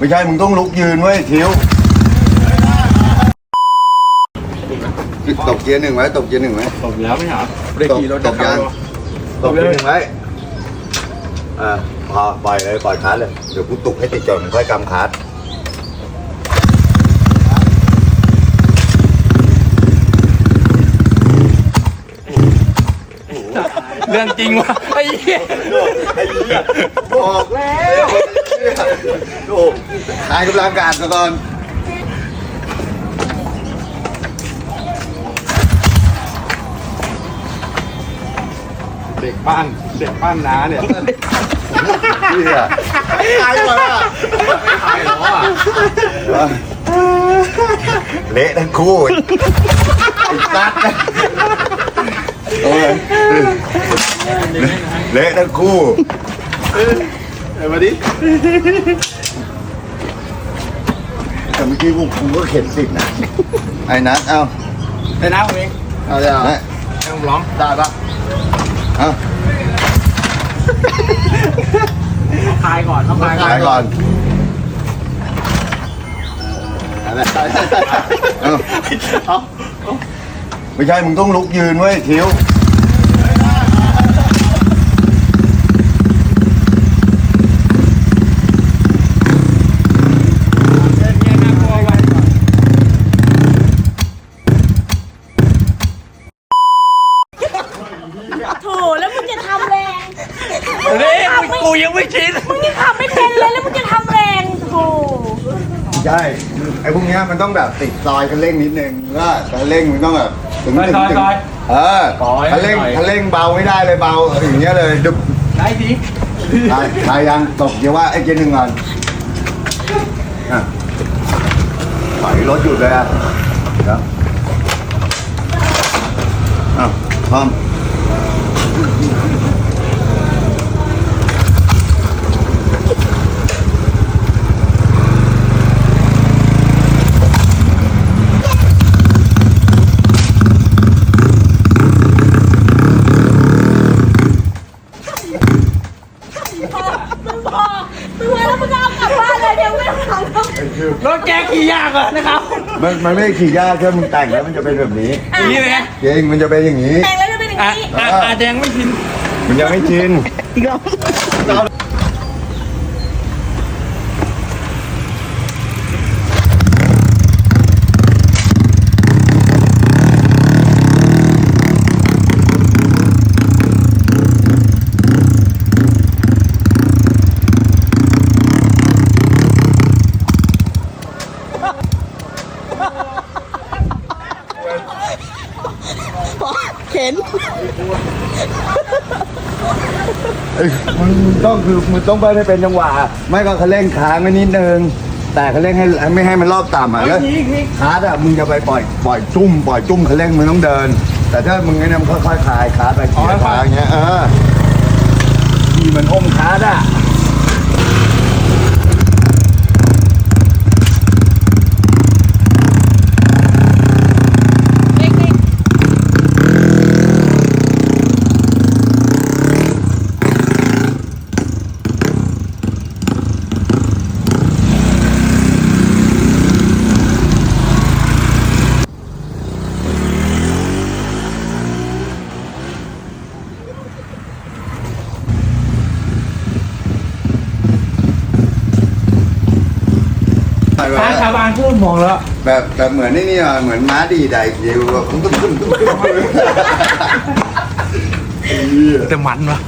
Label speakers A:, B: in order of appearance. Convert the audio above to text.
A: ไม่ใช่ มึงต้องลุกยืนไว้ยทิวตกเกียร์หนึ่งไว้ตกเกียร์หนึ่งไว้
B: ตบแล้วไม่เหรอ
A: ได้ขี่รถตกยังตกเกียร์หนึ่งไว้อ่าพอปล่อยเลยปล่อยคาร์ดเลยเดี๋ยวกูตุกให้ติดจอดมึงค่อยกำคาร์ด
B: เรื่องจริงวะไอ้เหี้ย
A: บอกแล้ว โอ้ทายกำลังกาดซะก่อน
B: เด็กบ้านเด็กบ้านน้าเนี่ย
A: เฮียตายก่อนอะ
B: ตายแล้วอะ
A: เละทั้งคู่ไอ้สัตว์โอ้ยเละทั้งคู่
B: เอ้ยมาดิ
A: แต่เมื่อกี้กูกูก็เข็นสิบนะ ไอ้นัทเอ้า
B: ได้น้าผมเอง
A: เอาเลย
B: ให้ผมร้องได้ปะ
A: เอ้า
B: ทายก่อนต้องทายก่อน
A: ไปก่อนเอ้า
B: เอา
A: ไม่ใช่ มึงต้องลุกยืนไว้ยทิว
B: เล่นเงี้ยน่ากลัวว่ะ
C: โถแล้วมึงจะทำแรง
B: เฮ้ยกูยัง ไม่ชิน
C: มึงยังทำไม่เป็นเลยแล้วมึงจะทำแรงโถ
A: ใช่ไอ้พวกเนี้ยมันต้องแบบติดซอยคันเร่งนิดนึงว่าคันเร่งมันต้องแบบถึงถึงถึงเออคันเร่งคันเร่งเบาไม่ได้เลยเบาอย่างเงี้ยเลยดึบ
B: ได้ดิ
A: ตายตายยังตกเดี๋ยวว่าไอ้เจนหนึ่งก่อนอะถอยรถหยุดเลยอะเดี๋ยวอ้าวพร้อม
C: มึงพอมึงพอแล้วมึงก็เอากลับบ้านเลยเดี๋ยวไม่ต้องทำแล้ว
B: รถแกขี่ยากอะนะครับ
A: มันมันไม่ได้ขี่ยากแค่มึงแต่งแล้วมันจะเป็นแบบนี้
B: อย่างนี้เลยนะ
A: จริงมันจะเป็นอย่างนี้
C: แต่งแล้วจะเป็นอย่าง
B: อะ
C: นี้
B: อะอาจจะยังไม่ชิน
A: มันยังไม่ชิน
C: เข็น
A: เอ้ยมึงต้องคือมึงต้องเบิ้ลให้เป็นจังหวะ ไม่ก็คันเร่งค้างไว้นิดนึง แต่คันเร่งให้ไม่ให้มันรอบต่ำอะแล้วคาร์ดอะมึงจะไปปล่อยปล่อยจุ้มปล่อยจุ้มคันเร่งมึงต้องเดิน แต่ถ้ามึงไอ้เนี่ยมึงค่อยๆคลายคาร์ดไปขี่คาร์ดอย่างเงี้ยเออขี่เหมันอมคาร์ดอะ
B: ทางชาวบ้านพูดมองแล้ว
A: แบบแบบเหมือนนี่นี่อะเหมือนม้าดีดไดคิวแบบตุ้มตุ้มตุ้มตุ้มตุ้ม
B: แต่มันวะ